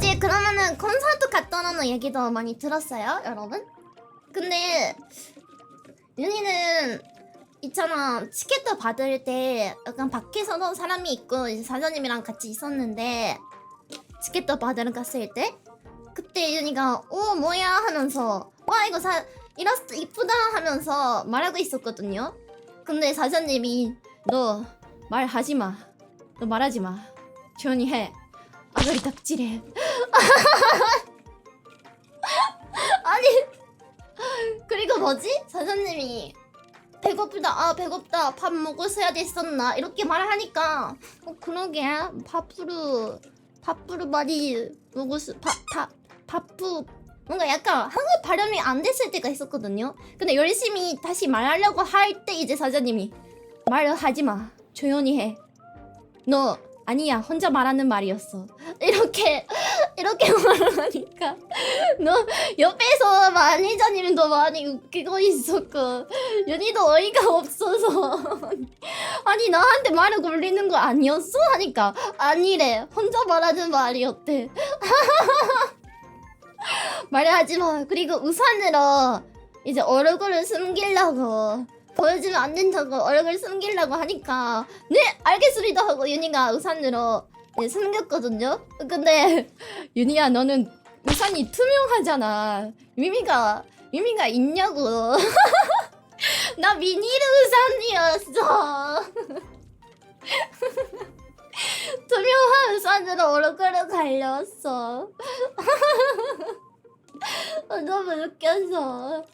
어제 그러면은 콘서트 갔다 오는 얘기도 많이 들었어요, 여러분? 근데 윤희는 있잖아 티켓도 받을 때 약간 밖에서도 사람이 있고 이제 사장님이랑 같이 있었는데 티켓도 받으러 갔을 때 그때 윤희가 오 뭐야 하면서 와 이거 사 이라스트 이쁘다 하면서 말하고 있었거든요. 근데 사장님이 너 말하지 마. 너 말하지 마. 조용히 해. 아가리 닥치래. 아니 그리고 뭐지? 사장님이 배고프다 아 배고프다. 밥 먹었어야 됐었나? 이렇게 말하니까 어 그러게. 밥으로 밥으로 많이 먹었어 밥밥 밥부 뭔가 약간 한국 발음이 안 됐을 때가 있었거든요. 근데 열심히 다시 말하려고 할 때 이제 사장님이 말을 하지 마. 조용히 해너 아니야 혼자 말하는 말이었어. 이렇게 이렇게 말하니까 너 옆에서 매니저님도 많이 웃기고 있었고 윤희도 어이가 없어서. 아니 나한테 말을 걸리는 거 아니었어? 하니까 아니래 혼자 말하는 말이었대. 말하지 마. 그리고 우산으로 이제 얼굴을 숨기려고 보여주면 안 된다고 얼굴 숨기려고 하니까 네 알겠습니다 하고 윤희가 우산으로 네, 숨겼거든요 근데 윤희야 너는 우산이 투명하잖아. 유미가 유미가 있냐고. 나 비닐 우산이었어. 투명한 우산으로 얼굴을 갈렸어. 너무 웃겨서.